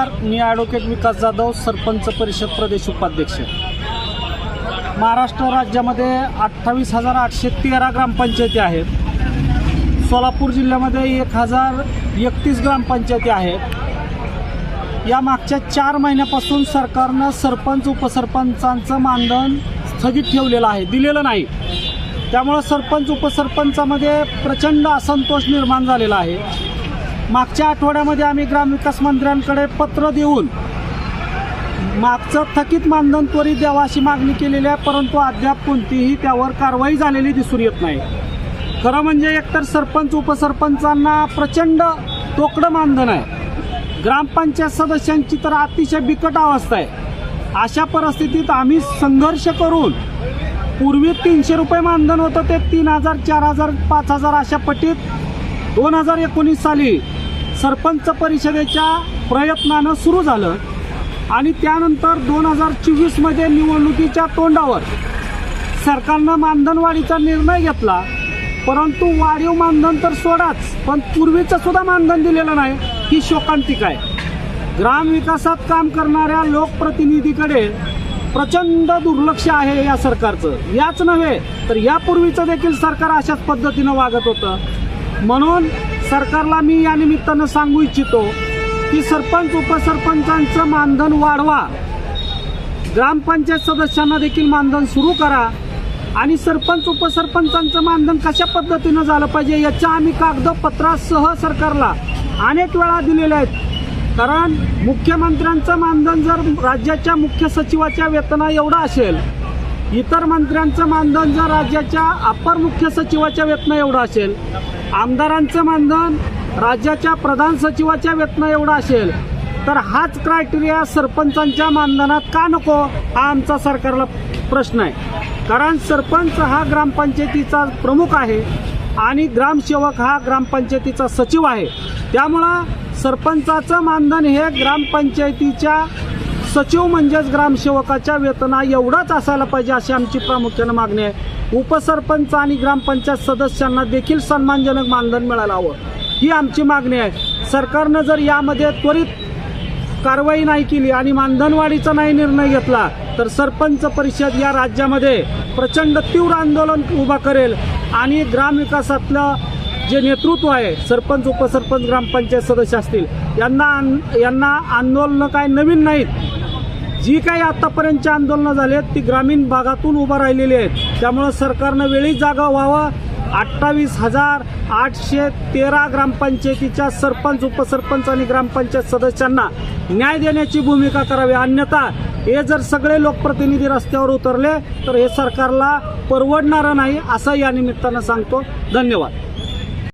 नमस्कार मी ॲडव्होकेट विकास जाधव सरपंच परिषद प्रदेश उपाध्यक्ष. महाराष्ट्र राज्यामध्ये अठ्ठावीस हजार आठशे तेरा ग्रामपंचायती आहेत. सोलापूर जिल्ह्यामध्ये एक हजार एकतीस ग्रामपंचायती आहेत. या मागच्या चार महिन्यापासून सरकारनं सरपंच उपसरपंचांचं मानधन स्थगित ठेवलेलं आहे दिलेलं नाही. त्यामुळं सरपंच उपसरपंचामध्ये प्रचंड असंतोष निर्माण झालेला आहे. मागच्या आठवड्यामध्ये आम्ही ग्रामविकास मंत्र्यांकडे पत्र देऊन मागचं थकीत मानधन त्वरित द्यावं अशी मागणी केलेली आहे परंतु अद्याप कोणतीही त्यावर कारवाई झालेली दिसून येत नाही. खरं म्हणजे एकतर सरपंच उपसरपंचांना प्रचंड तोकडं मानधन आहे. ग्रामपंचायत सदस्यांची तर अतिशय बिकट अवस्था आहे. अशा परिस्थितीत आम्ही संघर्ष करून पूर्वी तीनशे रुपये मानधन होतं ते तीन हजार चार हजार पाच हजार अशा पटीत दोन हजार एकोणीस साली सरपंच परिषदेच्या प्रयत्नानं सुरू झालं आणि त्यानंतर दोन हजार चोवीसमध्ये निवडणुकीच्या तोंडावर सरकारनं मानधनवाढीचा निर्णय घेतला. परंतु वाढीव मानधन तर सोडाच पण पूर्वीचं सुद्धा मानधन दिलेलं नाही ही शोकांतिका आहे. ग्रामविकासात काम करणाऱ्या लोकप्रतिनिधीकडे प्रचंड दुर्लक्ष आहे या सरकारचं. याच नव्हे तर यापूर्वीचं देखील सरकार अशाच पद्धतीनं वागत होतं. म्हणून सरकारला मी या निमित्तानं सांगू इच्छितो की सरपंच उपसरपंचांचं मानधन वाढवा. ग्रामपंचायत सदस्यांना देखील मानधन सुरू करा. आणि सरपंच उपसरपंचांचं मानधन कशा पद्धतीनं झालं पाहिजे याच्या आम्ही कागदपत्रासह सरकारला अनेक वेळा दिलेल्या आहेत. कारण मुख्यमंत्र्यांचं मानधन जर राज्याच्या मुख्य सचिवाच्या वेतना एवढं असेल इतर मंत्र्यांचं मानधन जर राज्याच्या अपर मुख्य सचिवाच्या वेतना एवढं असेल आमदारांचं मानधन राज्याच्या प्रधान सचिवाच्या वेतन एवढं असेल तर हाच क्रायटेरिया सरपंचांच्या मानधनात का नको हा आमचा सरकारला प्रश्न आहे. कारण सरपंच हा ग्रामपंचायतीचा प्रमुख आहे आणि ग्रामसेवक हा ग्रामपंचायतीचा सचिव आहे. त्यामुळं सरपंचाचं मानधन हे ग्रामपंचायतीच्या सचिव म्हणजेच ग्रामसेवकाच्या वेतना एवढाच असायला पाहिजे अशी आमची प्रामुख्यानं मागणी आहे. उपसरपंच आणि ग्रामपंचायत सदस्यांना देखील सन्मानजनक मानधन मिळायला हवं. ही आमची मागणी आहे. सरकारनं जर यामध्ये त्वरित कारवाई नाही केली आणि मानधनवाढीचा नाही निर्णय घेतला तर सरपंच परिषद या राज्यामध्ये प्रचंड तीव्र आंदोलन उभा करेल आणि ग्रामविकासातलं जे नेतृत्व आहे सरपंच उपसरपंच ग्रामपंचायत सदस्य असतील यांना आन- यांना आंदोलनं काय नवीन नाहीत जी काही आतापर्यंतची आंदोलनं झाली आहेत ती ग्रामीण भागातून उभं राहिलेली आहेत. त्यामुळं सरकारनं वेळीच जागा व्हावं. अठ्ठावीस हजार आठशे तेरा ग्रामपंचायतीच्या सरपंच उपसरपंच आणि ग्रामपंचायत सदस्यांना न्याय देण्याची भूमिका करावी. अन्यथा हे जर सगळे लोकप्रतिनिधी रस्त्यावर उतरले तर हे सरकारला परवडणारं नाही असं या निमित्तानं सांगतो. धन्यवाद.